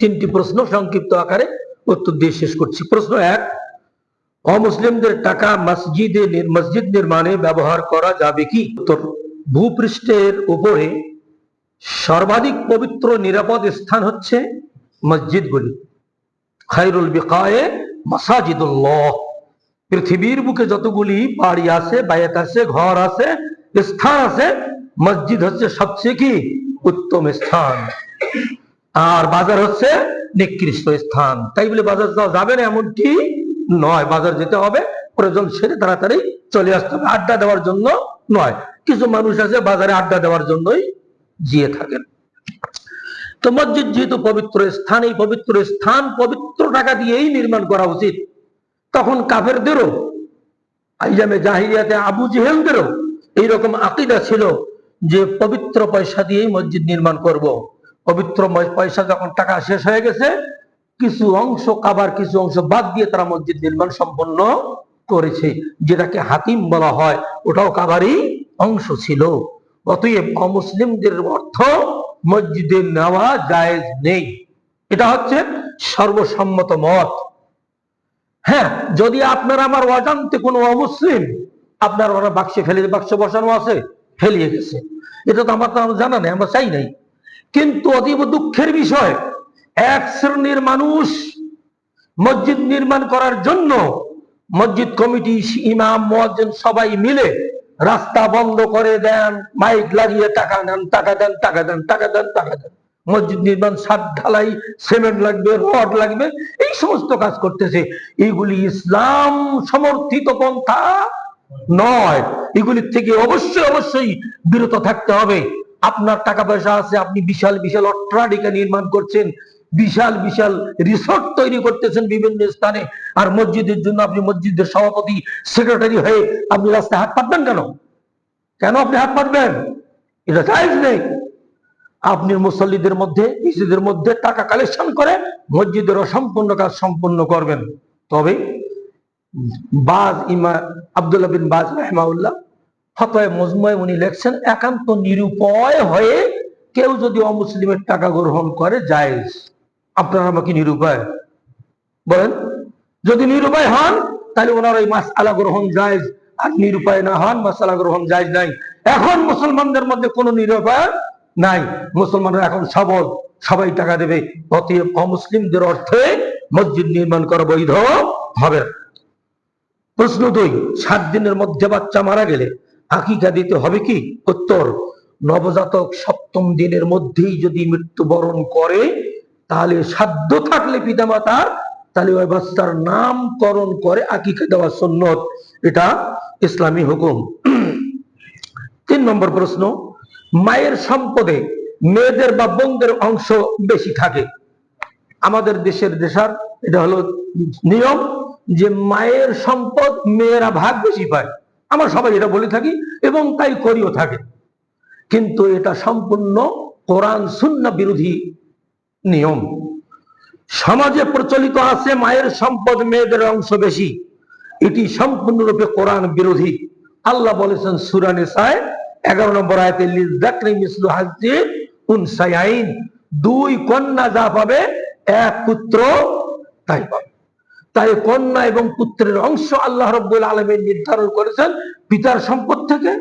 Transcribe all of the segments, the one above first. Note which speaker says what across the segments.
Speaker 1: তিনটি প্রশ্ন সংক্ষিপ্ত আকারে উত্তর দিয়ে শেষ করছি। প্রশ্ন এক, অমুসলিমদের টাকা মসজিদে মসজিদ নির্মাণে ব্যবহার করা যাবে কি? উত্তর, ভূপৃষ্ঠের উপরে সর্বাধিক পবিত্র নিরাপদ স্থান হচ্ছে মসজিদগুলি খাইরুল বিকায়ে মাসাজিদুল্লাহ। পৃথিবীর বুকে যতগুলি বাড়ি আছে, বায়াত আছে, ঘর আছে, স্থান আছে, মসজিদ হচ্ছে সবচেয়ে কি? উত্তম স্থান। আর বাজার হচ্ছে নিকৃষ্ট স্থান। তাই বলে বাজার যাওয়া যাবে না এমনটি নয়। বাজার যেতে হবে, প্রয়োজন সেরে তাড়াতাড়ি চলে আসতে হবে। আড্ডা দেওয়ার জন্য নয়। কিছু মানুষ আছে বাজারে আড্ডা দেওয়ার জন্যই জিয়ে থাকেন। তো মসজিদ যেহেতু পবিত্র স্থান, এই পবিত্র স্থান পবিত্র টাকা দিয়েই নির্মাণ করা উচিত। তখন কাফেরদেরও, আইজামে জাহিরিয়াতে আবু জেহেলদেরও এইরকম আকিদা ছিল যে পবিত্র পয়সা দিয়েই মসজিদ নির্মাণ করব। পবিত্র পয়সা যখন টাকা শেষ হয়ে গেছে, কিছু অংশ কাবার কিছু অংশ বাদ দিয়ে তারা মসজিদ নির্মাণ সম্পন্ন করেছে, যেটাকে হাতিম বলা হয়। ওটাও কাবারই অংশ ছিল। অতএব অমুসলিমদের অর্থ মসজিদে নেওয়া জায়েজ নেই। এটা হচ্ছে সর্বসম্মত মত। হ্যাঁ যদি আপনার আমার অজান্তে কোনো অমুসলিম আপনার ওরা বাক্সে ফেলে বাক্স বসানো আছে, ফেলিয়ে গেছে। এটা তো আমার তো জানা নেই, আমরা চাই নাই। কিন্তু অতীব দুঃখের বিষয়, এক শ্রেণির মানুষ মসজিদ নির্মাণ করার জন্য মসজিদ কমিটি, ইমাম, মুয়াজ্জিন সবাই মিলে রাস্তা বন্ধ করে দেন, মাইক লাগিয়ে টাকা নেন টাকা দেন টাকা দেন টাকা দেন টাকা দেন। মসজিদ নির্মাণ সাত ঢালাই, সিমেন্ট লাগবে, রড লাগবে, এই সমস্ত কাজ করতেছে। এইগুলি ইসলাম সমর্থিত পন্থা নয়। এগুলির থেকে অবশ্যই অবশ্যই বিরত থাকতে হবে। আপনার টাকা পয়সা আছে, আপনি বিশাল বিশাল অট্টালিকা নির্মাণ করছেন, বিশাল বিশাল রিসোর্ট তৈরি করতেছেন বিভিন্ন স্থানে। আর মসজিদের জন্য আপনি মসজিদের সভাপতি সেক্রেটারি হয়ে আপনি রাস্তায় হাত পাতবেন কেন? কেন আপনি হাত পাতবেন? এটা জায়েজ নেই। আপনি মুসল্লিদের মধ্যে নিজেদের মধ্যে টাকা কালেকশন করে মসজিদের অসম্পূর্ণ কাজ সম্পন্ন করবেন। তবে বাজ ইমা আব্দুল্লাহ বিন বাজ রহমাউল্লাহ ফতোয় মজমুয় উনি লেখছেন, একান্ত নিরুপায় হয়ে কেউ যদি অমুসলিমের টাকা গ্রহণ করে, জায়েজ। আপনারা আমাকে নিরুপায়? বলেন, যদি নিরুপায় হন, তাহলে ওনার ওই মাস আলা গ্রহণ জায়েজ। আর নিরুপায় না হন, মাসালা গ্রহণ জায়েজ নাই। এখন মুসলমানদের মধ্যে কোনো নিরুপায় নাই। মুসলমানরা এখন সবল, সবাই টাকা দেবে। অতএব অমুসলিমদের অর্থে মসজিদ নির্মাণ করা বৈধ হবে প্রশ্ন দুই, সাত দিনের মধ্যে বাচ্চা মারা গেলে আকিকা দিতে হবে কি? উত্তর, নবজাতক সপ্তম দিনের মধ্যেই যদি মৃত্যুবরণ করে, তাহলে সাধ্য থাকলে পিতা পিতামাতার তাহলে ওই বাচ্চার নামকরণ করে আকিকা দেওয়া সুন্নত। এটা ইসলামী হুকুম। তিন নম্বর প্রশ্ন, মায়ের সম্পদে মেয়েদের বা বোনদের অংশ বেশি থাকে। আমাদের দেশের দেশার, এটা হলো নিয়ম যে মায়ের সম্পদ মেয়েরা ভাগ বেশি পায়। আমরা সবাই এটা বলে থাকি এবং তাই করিও থাকে। কিন্তু এটা সম্পূর্ণ কোরআন শূন্য বিরোধী নিয়ম। সমাজে প্রচলিত আছে মায়ের সম্পদ, মেয়েদের অংশ বেশি। এটি সম্পূর্ণরূপে কোরআন বিরোধী। আল্লাহ বলেছেন সুরানে সায় এগারো নম্বর আয়তে দুই কন্যা যা পাবে, এক পুত্র তাই পাবে। তাই কন্যা এবং পুত্রের অংশ আল্লাহ রব্বুল আলমীর নির্ধারণ করেছেন পিতার সম্পদ থেকে,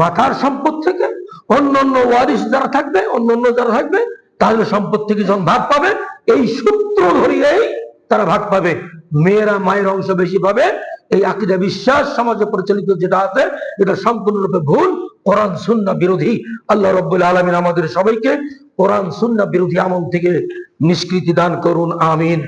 Speaker 1: মাতার সম্পদ থেকে অন্য অন্য ওয়ারিস যারা থাকবে অন্য অন্য যারা থাকবে তাহলে সম্পদ থেকে যখন ভাগ পাবে, এই সূত্র ধরিয়েই তারা ভাগ পাবে। মেয়েরা মায়ের অংশ বেশি পাবে। এই আকিদা বিশ্বাস সমাজে প্রচলিত যেটা আছে, এটা সম্পূর্ণরূপে ভুল, কোরআন সুন্না বিরোধী। আল্লাহ রব্বুল আলমিন আমাদের সবাইকে কোরআন সুন্না বিরোধী আমল থেকে নিষ্কৃতি দান করুন, আমিন।